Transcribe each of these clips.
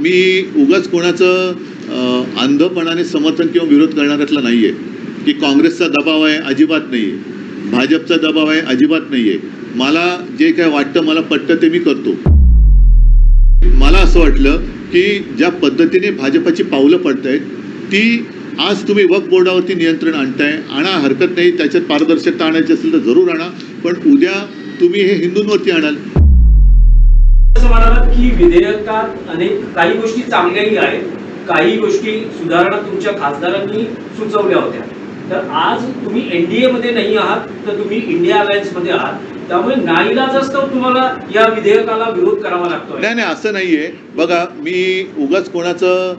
मी उगाच कोणाचं अंधपणाने समर्थन किंवा विरोध करणाऱ्यातला नाही आहे की काँग्रेसचा दबाव आहे अजिबात नाही आहे भाजपचा दबाव आहे अजिबात नाही आहे मला जे काय वाटतं मला पटतं ते मी करतो. मला असं वाटलं की ज्या पद्धतीने भाजपाची पावलं पडत आहेत ती आज तुम्ही वक बोर्डावरती नियंत्रण आणताय. आणा हरकत नाही त्याच्यात पारदर्शकता आणायची असेल तर जरूर आणा. पण उद्या तुम्ही हे हिंदूंवरती आणाल. असं म्हणालात की विधेयकात अनेक काही गोष्टी चांगल्याही आहेत काही गोष्टी सुधारणा तुमच्या खासदारांनी सुचवल्या होत्या. तर आज तुम्ही एनडीए मध्ये नाही आहात तर तुम्ही इंडिया अलायन्समध्ये आहात. त्यामुळे नाईलाजास्तव तुम्हाला या विधेयकाला विरोध करावा लागतो नाही नाही असं नाहीये. बघा मी उगाच कोणाचं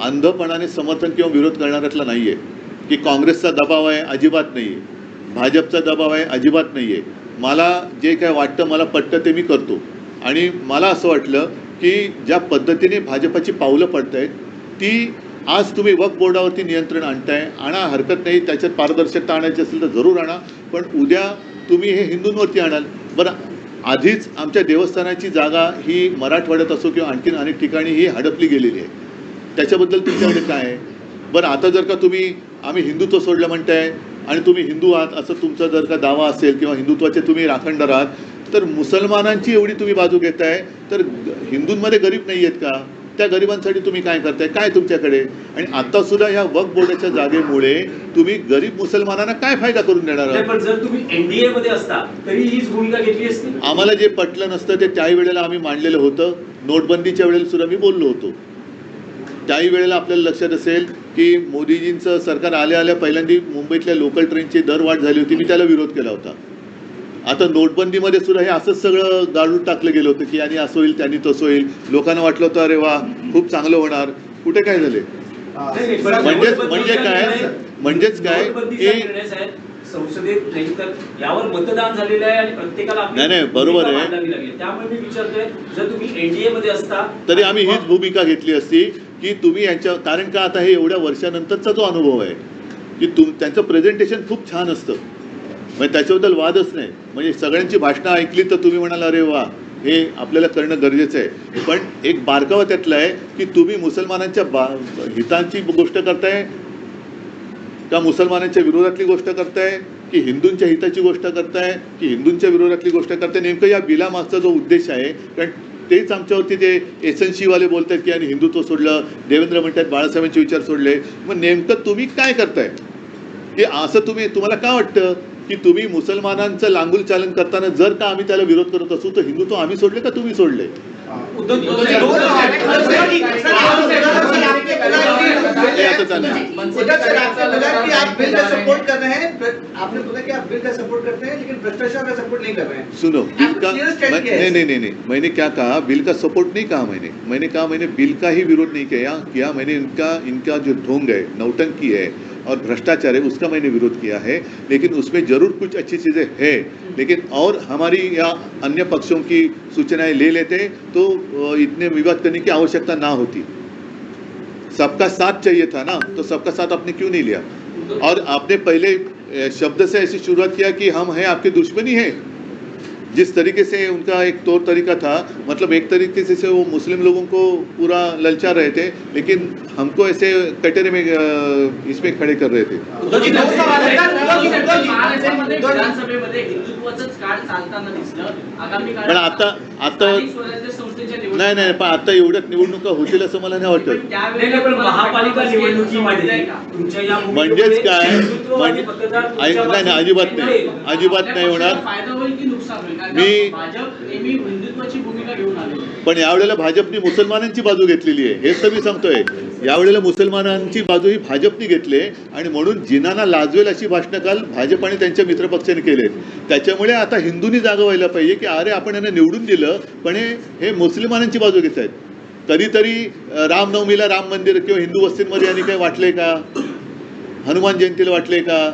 अंधपणाने समर्थन किंवा विरोध करणाऱ्यातला नाहीये. की काँग्रेसचा दबाव आहे अजिबात नाहीये. भाजपचा दबाव आहे अजिबात नाहीये. मला जे काय वाटतं मला पटतं ते मी करतो. आणि मला असं वाटलं की ज्या पद्धतीने भाजपाची पावलं पडत आहेत ती आज तुम्ही वक्फ बोर्डावरती नियंत्रण आणताय आणा हरकत नाही त्याच्यात पारदर्शकता आणायची असेल तर जरूर आणा पण उद्या तुम्ही हे हिंदूंवरती आणाल. बरं आधीच आमच्या देवस्थानाची जागा ही मराठवाड्यात असो किंवा आणखीन अनेक ठिकाणी ही हडपली गेलेली आहे. त्याच्याबद्दल तुमच्याकडे काय आहे? बरं आता जर का तुम्ही आम्ही हिंदुत्व सोडलं म्हणताय आणि तुम्ही हिंदू आहात असं तुमचा जर का दावा असेल किंवा हिंदुत्वाचे तुम्ही राखणदार आहात तर मुसलमानांची एवढी तुम्ही बाजू घेताय तर हिंदूंमध्ये गरीब नाही आहेत का? त्या गरिबांसाठी तुम्ही काय करताय? काय तुमच्याकडे? आणि आता सुद्धा ह्या वक्फ बोर्डाच्या जागेमुळे तुम्ही गरीब मुसलमानांना काय फायदा करून देणार आहात? पण जर तुम्ही एनडीए मध्ये असता तरी हीच भूमिका घेतली असती. आम्हाला जे पटलं नसतं ते त्याही वेळेला आम्ही मांडलेलं होतं. नोटबंदीच्या वेळेला सुद्धा मी बोललो होतो. त्याही वेळेला आपल्याला लक्षात असेल की मोदीजींचं सरकार आल्या आल्या पहिल्यांदा मुंबईतल्या लोकल ट्रेनची दरवाढ झाली होती. मी त्याला विरोध केला होता. आता नोटबंदीमध्ये सुद्धा हे असंच सगळं गाडून टाकलं गेलं होतं की आणि असं होईल त्यांनी तसं होईल. लोकांना वाटलं होतं अरे वा खूप चांगलं होणार. कुठे काय झाले? म्हणजेच नोटबंदीचा म्हणजे काय? म्हणजेच काय? संसदेत नाही तर यावर मतदान झालेलं आहे आणि प्रत्येकाला आपली नाही, नाही, बरोबर आहे. मांडावी लागेल. त्यामुळे मी विचारतोय जर तुम्ही एनडीए मध्ये असता तरी आम्ही हीच भूमिका घेतली असती की तुम्ही यांच्या कारण का आता हे एवढ्या वर्षानंतरचा जो अनुभव आहे की तुम त्यांचं प्रेझेंटेशन खूप छान असतं. म्हणजे त्याच्याबद्दल वादच नाही. म्हणजे सगळ्यांची भाषणं ऐकली तर तुम्ही म्हणाल अरे वा हे आपल्याला करणं गरजेचं आहे. पण एक बारकावा त्यातला आहे की तुम्ही मुसलमानांच्या बा हितांची गोष्ट करताय का मुसलमानांच्या विरोधातली गोष्ट करताय? की हिंदूंच्या हिताची गोष्ट करताय? की हिंदूंच्या विरोधातली गोष्ट करताय? नेमकं या बिलामागचा जो उद्देश आहे कारण तेच आमच्यावरती ते एसएनसीवाले बोलतात की आणि हिंदुत्व सोडलं. देवेंद्र म्हणतात बाळासाहेबांचे विचार सोडले. मग नेमकं तुम्ही काय करताय? की असं तुम्ही तुम्हाला काय वाटतं? की तुम्ही मुसलमानांचं लांगुल चालन करताना जर का आम्ही त्याला विरोध करत असू तर हिंदुत्व आम्ही सोडले का तुम्ही सोडले? उद्धव हे आता चाललंय. उद्धव सर आपने बोला कि आप बिल का सपोर्ट कर रहे हैं आपने बोला कि आप बिल का सपोर्ट करते हैं लेकिन भ्रष्टाचार का सपोर्ट नहीं कर रहे हैं सुनो बिल का clear statement मैं- किया है नहीं नहीं नहीं नहीं. मैंने क्या कहा? बिल का सपोर्ट नहीं कहा मैंने। मैंने कहा मैंने बिल का ही विरोध नहीं किया किया मैंने इनका इनका जो ढोंग है नौटंकी है और भ्रष्टाचार है, उसका मैंने विरोध किया है, लेकिन उसमें ज़रूर कुछ अच्छी चीज़ें हैं। लेकिन और हमारी या अन्य पक्षों की सूचनाएँ ले लेते तो इतने विवाद करने की आवश्यकता ना होती। सबका साथ चाहिए था ना तो सबका साथ आपने क्यों नहीं लिया? और आपने पहले शब्द से ऐसी शुरुआत किया कि हम हैं, आपके दुश्मनी है? जिस तरीके से उनका एक तौर तरीका था मतलब एक तरीके से, से वो मुस्लिम लोगों को पूरा ललचा रहे थे लेकिन हमको ऐसे कटेरे में इसमें खड़े कर रहे थे। पण आता आता नाही नाही पण आता एवढ्यात निवडणुका होतील असं मला नाही वाटत. म्हणजेच काय? म्हणजे नाही अजिबात नाही. अजिबात नाही होणार. मी- का भाजप नेहमी हिंदुत्वाची भूमिका घेऊन आले पण यावेळेला भाजपने मुसलमानांची बाजू घेतलेली आहे हेच तर मी सांगतोय. यावेळेला मुसलमानांची बाजू ही भाजपने घेतली आणि म्हणून जिनाना लाजवेल अशी भाषणं काल भाजप आणि त्यांच्या मित्रपक्षाने केलेत त्याच्यामुळे आता हिंदूंनी जागा व्हायला पाहिजे की अरे आपण यांना निवडून दिलं पण हे मुसलमानांची बाजू घेत आहेत. कधीतरी रामनवमीला राम मंदिर किंवा हिंदू वस्तींमध्ये यांनी काही वाटलंय का? हनुमान जयंतीला वाटलंय का?